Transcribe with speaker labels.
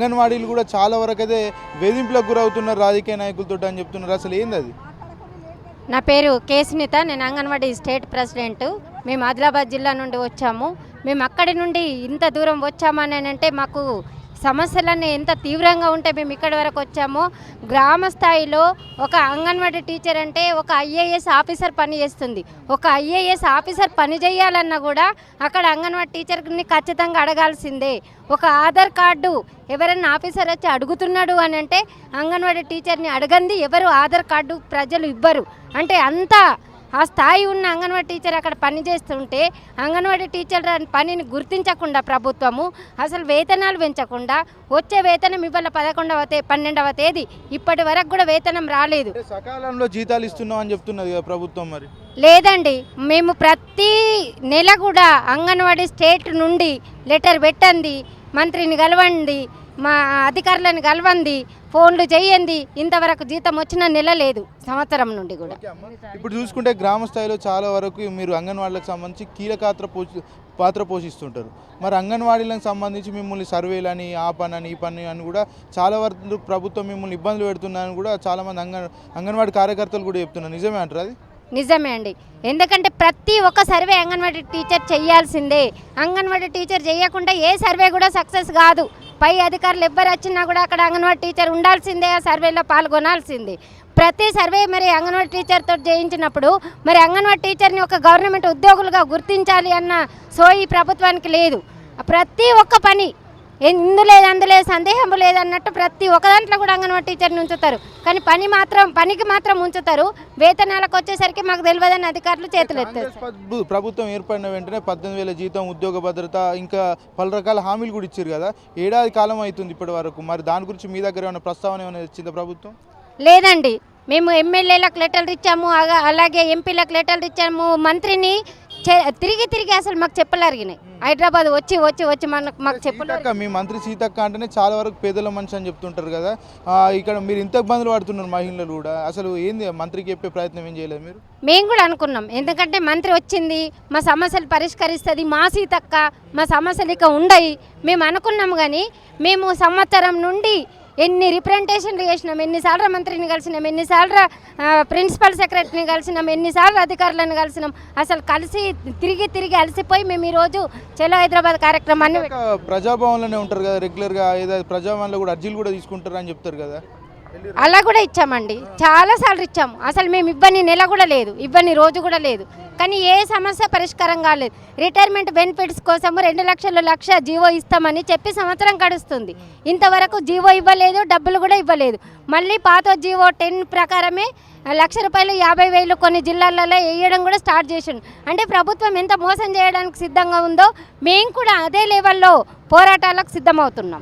Speaker 1: అంగన్వాడీలు కూడా చాలా వరకు అయితే వేధింపులకు గురవుతున్నారు రాజకీయ నాయకులతో అని చెప్తున్నారు. అసలు ఏంది అది?
Speaker 2: నా పేరు కేసునిత. నేను అంగన్వాడీ స్టేట్ ప్రెసిడెంట్. మేము ఆదిలాబాద్ జిల్లా నుండి వచ్చాము. మేము అక్కడి నుండి ఇంత దూరం వచ్చామని అంటే మాకు సమస్యలన్నీ ఎంత తీవ్రంగా ఉంటే మేము ఇక్కడి వరకు వచ్చామో గ్రామ స్థాయిలో ఒక అంగన్వాడీ టీచర్ అంటే ఒక ఐఏఎస్ ఆఫీసర్ పని చేస్తుంది. ఒక ఐఏఎస్ ఆఫీసర్ పని చేయాలన్నా కూడా అక్కడ అంగన్వాడీ టీచర్ని ఖచ్చితంగా అడగాల్సిందే. ఒక ఆధార్ కార్డు ఎవరైనా ఆఫీసర్ వచ్చి అడుగుతున్నాడు అని అంటే అంగన్వాడీ టీచర్ని అడగంది ఎవరు ఆధార్ కార్డు ప్రజలు ఇవ్వరు. అంటే అంతా ఆ స్థాయి ఉన్న అంగన్వాడీ టీచర్ అక్కడ పని చేస్తుంటే అంగన్వాడీ టీచర్ పనిని గుర్తించకుండా ప్రభుత్వము అసలు వేతనాలు పెంచకుండా వచ్చే వేతనం ఇవాళ పదకొండవ తే పన్నెండవ తేదీ ఇప్పటి వరకు కూడా వేతనం రాలేదు.
Speaker 1: సకాలంలో జీతాలు ఇస్తున్నాం అని చెప్తున్నది కదా ప్రభుత్వం మరి.
Speaker 2: లేదండి మేము ప్రతి నెల కూడా అంగన్వాడీ స్టేట్ నుండి లెటర్ పెట్టండి మంత్రిని కలవండి మా అధికారులను కలవండి ఫోన్లు చేయండి. ఇంతవరకు జీతం వచ్చిన నెల లేదు సంవత్సరం నుండి కూడా.
Speaker 1: ఇప్పుడు చూసుకుంటే గ్రామ స్థాయిలో చాలా వరకు మీరు అంగన్వాడీలకు సంబంధించి కీలక పాత్ర పోషి పాత్ర పోషిస్తుంటారు. మరి అంగన్వాడీలకు సంబంధించి మిమ్మల్ని సర్వేలని ఆ పని అని ఈ పని అని కూడా చాలా వరకు ప్రభుత్వం మిమ్మల్ని ఇబ్బందులు పెడుతుందని కూడా చాలామంది అంగన్ అంగన్వాడీ కార్యకర్తలు కూడా చెప్తున్నారు. నిజమే అంటారు అది?
Speaker 2: నిజమే అండి. ఎందుకంటే ప్రతి ఒక్క సర్వే అంగన్వాడీ టీచర్ చేయాల్సిందే. అంగన్వాడీ టీచర్ చేయకుండా ఏ సర్వే కూడా సక్సెస్ కాదు. పై అధికారులు ఎవ్వరు వచ్చినా కూడా అక్కడ అంగన్వాడీ టీచర్ ఉండాల్సిందే ఆ సర్వేలో పాల్గొనాల్సిందే. ప్రతి సర్వే మరి అంగన్వాడీ టీచర్తో చేయించినప్పుడు మరి అంగన్వాడీ టీచర్ని ఒక గవర్నమెంట్ ఉద్యోగులుగా గుర్తించాలి అన్న సోయి ప్రభుత్వానికి లేదు. ప్రతి ఒక్క పని ఇందు లేదు అందు లేదు సందేహం లేదు అన్నట్టు ప్రతి ఒక్క దాంట్లో కూడా అంగన్వాడీ టీచర్ని ఉంచుతారు. కానీ పని మాత్రం పనికి మాత్రం ఉంచుతారు. వేతనాలకు వచ్చేసరికి మాకు తెలియదని అధికారులు చేతులు ఎత్తారు
Speaker 1: ప్రభుత్వం ఏర్పడిన వెంటనే పద్దెనిమిది వేల జీతం ఉద్యోగ భద్రత ఇంకా పలు రకాల హామీలు కూడా ఇచ్చారు కదా. ఏడాది కాలం అవుతుంది ఇప్పటి వరకు. మరి దాని గురించి మీ దగ్గర ఏమైనా ప్రస్తావన ఏమైనా ఇచ్చిందా ప్రభుత్వం?
Speaker 2: లేదండి. మేము ఎమ్మెల్యేలకు లెటర్లు ఇచ్చాము అలాగే ఎంపీలకు లెటర్లు ఇచ్చాము. మంత్రిని తిరిగి తిరిగి అసలు మాకు చెప్పలరిగినాయి హైదరాబాద్ వచ్చి వచ్చి వచ్చి మనకు మాకు చెప్పలు
Speaker 1: సీతక్క మీ మంత్రి సీతక్క అంటేనే చాలా వరకు పేదల మనిషి అని చెప్తుంటారు కదా. ఇక్కడ మీరు ఇంత ఇబ్బందులు పడుతున్నారు మహిళలు కూడా. అసలు ఏంది మంత్రికి చెప్పే ప్రయత్నం ఏం చేయలేదు మీరు?
Speaker 2: మేము కూడా అనుకున్నాం. ఎందుకంటే మంత్రి వచ్చింది మా సమస్యలు పరిష్కరిస్తుంది మా సీతక్క మా సమస్యలు ఇక ఉండయి. మేము అనుకున్నాం కానీ మేము సంవత్సరం నుండి ఎన్ని రిప్రజెంటేషన్లు చేసినాం ఎన్నిసార్లు మంత్రిని కలిసినాం ఎన్నిసార్లు ప్రిన్సిపల్ సెక్రటరీని కలిసినాం ఎన్నిసార్లు అధికారులను కలిసినాం. అసలు కలిసి తిరిగి తిరిగి అలసిపోయి మేము ఈరోజు చలో హైదరాబాద్ కార్యక్రమాన్ని
Speaker 1: ప్రజాభవన్లోనే ఉంటారు కదా రెగ్యులర్గా ఏదో ప్రజాభవన్లో కూడా అర్జీలు కూడా తీసుకుంటారు అని చెప్తారు కదా.
Speaker 2: అలా కూడా ఇచ్చామండి. చాలాసార్లు ఇచ్చాము. అసలు మేము ఇవ్వని నెల కూడా లేదు. ఇవ్వని రోజు కూడా లేదు. కానీ ఏ సమస్య పరిష్కారం కాలేదు. రిటైర్మెంట్ బెనిఫిట్స్ కోసము రెండు లక్షల లక్ష జీవో ఇస్తామని చెప్పి సంవత్సరం గడుస్తుంది. ఇంతవరకు జీవో ఇవ్వలేదు డబ్బులు కూడా ఇవ్వలేదు. మళ్ళీ పాత జీవో టెన్ ప్రకారమే లక్ష రూపాయలు యాభై వేలు కొన్ని జిల్లాలలో వేయడం కూడా స్టార్ట్ చేసిండు. అంటే ప్రభుత్వం ఎంత మోసం చేయడానికి సిద్ధంగా ఉందో మేము కూడా అదే లెవెల్లో పోరాటాలకు సిద్ధమవుతున్నాం.